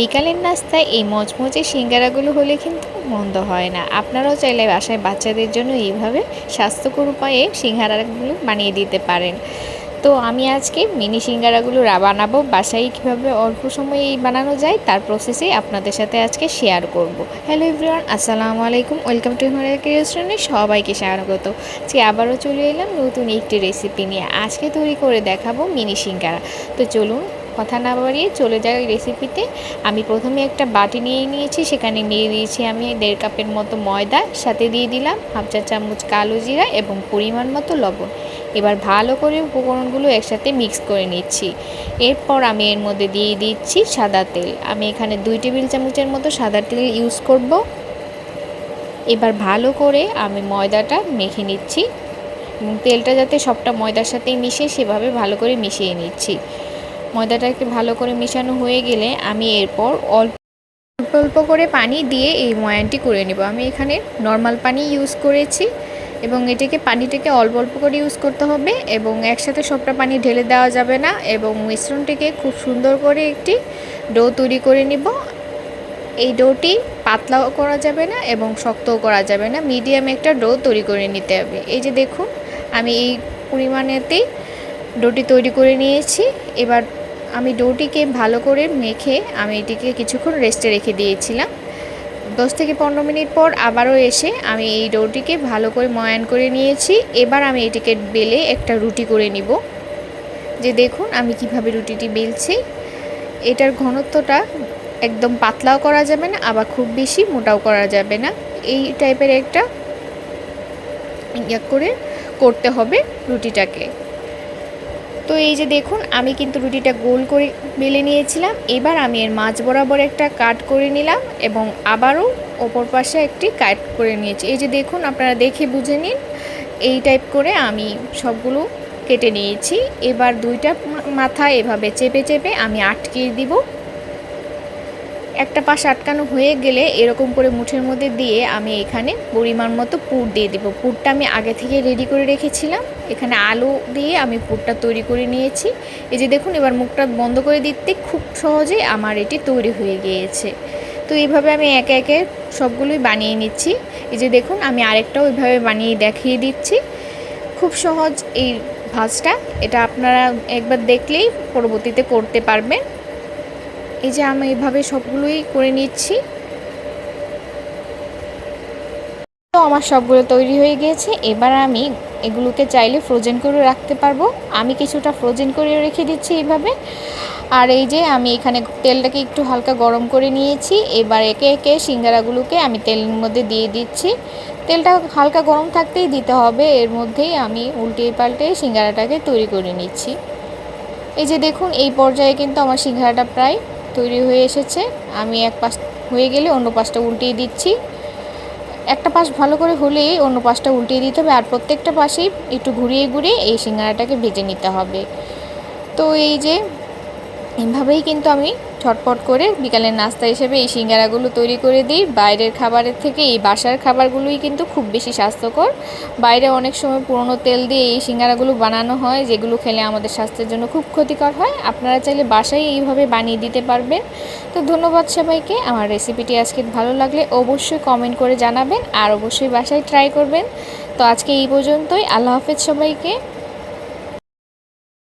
বিকালের নাস্তায় এই মচমচে সিঙ্গারাগুলো হলে কিন্তু মন্দ হয় না। আপনারাও চাইলে বাসায় বাচ্চাদের জন্য এইভাবে স্বাস্থ্যকর উপায়ে সিঙ্গারাগুলো বানিয়ে দিতে পারেন। তো আমি আজকে মিনি সিঙ্গারাগুলো বানাবো। বাসায় কীভাবে অল্প সময়ে এই বানানো যায় তার প্রসেসে আপনাদের সাথে আজকে শেয়ার করব। হ্যালো এভরিওয়ান আসসালামু আলাইকুম। ওয়েলকাম টু হিমালয় রেস্টুরেন্টে সবাইকে স্বাগত। আজকে আবারও চলে এলাম নতুন একটি রেসিপি নিয়ে। আজকে তৈরি করে দেখাবো মিনি সিঙ্গারা। তো চলুন কথা না বাড়িয়ে চলে যাই রেসিপিতে আমি প্রথমে একটা বাটি নিয়ে নিয়েছি, সেখানে নিয়ে দিয়েছি আমি দেড় কাপের মতো ময়দা, সাথে দিয়ে দিলাম হাফ চা চামচ কালো জিরা এবং পরিমাণ মতো লবণ। এবার ভালো করে উপকরণগুলো একসাথে মিক্স করে নিচ্ছি। এরপর আমি এর মধ্যে দিয়ে দিচ্ছি সাদা তেল। আমি এখানে দুই টেবিল চামচের মতো সাদা তেল ইউজ করব। এবার ভালো করে আমি ময়দাটা মেখে নিচ্ছি তেলটা যাতে সবটা ময়দার সাথেই মিশে, সেভাবে ভালো করে মিশিয়ে নিচ্ছি। ময়দাটাকে ভালো করে মেশানো হয়ে গেলে আমি এরপর অল্প অল্প অল্প করে পানি দিয়ে এই ময়ানটি করে নেব। আমি এখানে নর্মাল পানি ইউজ করেছি এবং এটাকে পানিটাকে অল্প অল্প করে ইউজ করতে হবে এবং একসাথে সবটা পানি ঢেলে দেওয়া যাবে না এবং মিশ্রণটিকে খুব সুন্দর করে একটি ডো তৈরি করে নিব। এই ডোটি পাতলাও করা যাবে না এবং শক্তও করা যাবে না মিডিয়াম একটা ডো তৈরি করে নিতে হবে। এই যে দেখুন, আমি এই পরিমাণেতেই ডোটি তৈরি করে নিয়েছি। এবার আমি ডোটিকে ভালো করে মেখে আমি এটিকে কিছুক্ষণ রেস্টে রেখে দিয়েছিলাম। দশ থেকে পনেরো মিনিট পর আবারও এসে আমি এই ডোটিকে ভালো করে ময়ান করে নিয়েছি। এবার আমি এটিকে বেলে একটা রুটি করে নিব। যে দেখুন আমি কীভাবে রুটিটি বেলছি। এটার ঘনত্বটা একদম পাতলাও করা যাবে না, আবার খুব বেশি মোটাও করা যাবে না। এই টাইপের একটা ইয়া করে করতে হবে রুটিটাকে। তো এই যে দেখুন, আমি কিন্তু রুটিটা গোল করে বেলে নিয়েছিলাম। এবার আমি এর মাছ বরাবর একটা কাট করে নিলাম এবং আবারও ওপর পাশে একটি কাট করে নিয়েছি। এই যে দেখুন, আপনারা দেখে বুঝে নিন, এই টাইপ করে আমি সবগুলো কেটে নিয়েছি। এবার দুইটা মাথা এভাবে চেপে চেপে আমি আটকিয়ে দিব। একটা পাশ আটকানো হয়ে গেলে এরকম করে মুঠের মধ্যে দিয়ে আমি এখানে পরিমাণ মতো পুর দিয়ে দেবো। পুরটা আমি আগে থেকে রেডি করে রেখেছিলাম। এখানে আলু দিয়ে আমি পুরটা তৈরি করে নিয়েছি। এই যে দেখুন, এবার মুখটা বন্ধ করে দিতে খুব সহজে আমার এটি তৈরি হয়ে গিয়েছে। তো এইভাবে আমি একে একে সবগুলোই বানিয়ে নিচ্ছি। এই যে দেখুন, আমি আরেকটাও ওইভাবে বানিয়ে দেখিয়ে দিচ্ছি। খুব সহজ এই ভাজটা। এটা আপনারা একবার দেখলেই পরবর্তীতে করতে পারবেন। এই যে আমি এভাবে সবগুলোই করে নিচ্ছি। তো আমার সবগুলো তৈরি হয়ে গিয়েছে। এবার আমি এগুলোকে চাইলে ফ্রোজেন করে রাখতে পারব। আমি কিছুটা ফ্রোজেন করে রেখে দিচ্ছি এইভাবে। আর এই যে আমি এখানে তেলটাকে একটু হালকা গরম করে নিয়েছি। এবার একে একে সিঙ্গারাগুলোকে আমি তেলের মধ্যে দিয়ে দিচ্ছি। তেলটা হালকা গরম থাকতেই দিতে হবে। এর মধ্যেই আমি উল্টে পাল্টে সিঙ্গারাটাকে তৈরি করে নিচ্ছি। এই যে দেখুন, এই পর্যায়ে কিন্তু আমার সিঙ্গারাটা প্রায় তৈরি হয়ে এসেছে। আমি এক পাশ হয়ে গেলে অন্য পাশটা উল্টিয়ে দিচ্ছি। একটা পাশ ভালো করে হলে অন্য পাশটা উল্টিয়ে দিতে হবে আর প্রত্যেকটা পাশেই একটু ঘুরিয়ে ঘুরিয়ে এই সিঙ্গারাটাকে ভেজে নিতে হবে। তো এই যে, এভাবেই কিন্তু আমি ছটপট করে বিকালের নাস্তা হিসেবে এই সিঙ্গারাগুলো তৈরি করে দিই। বাইরের খাবারের থেকে এই বাসার খাবারগুলোই কিন্তু খুব বেশি স্বাস্থ্যকর। বাইরে অনেক সময় পুরনো তেল দিয়ে এই সিঙ্গারাগুলো বানানো হয়, যেগুলো খেলে আমাদের স্বাস্থ্যের জন্য খুব ক্ষতিকর হয়। আপনারা চাইলে বাসায় এইভাবে বানিয়ে দিতে পারবেন। তো ধন্যবাদ সবাইকে। আমার রেসিপিটি আজকে ভালো লাগলে অবশ্যই কমেন্ট করে জানাবেন আর অবশ্যই বাসায় ট্রাই করবেন। তো আজকে এই পর্যন্তই। আল্লাহ হাফেজ সবাইকে।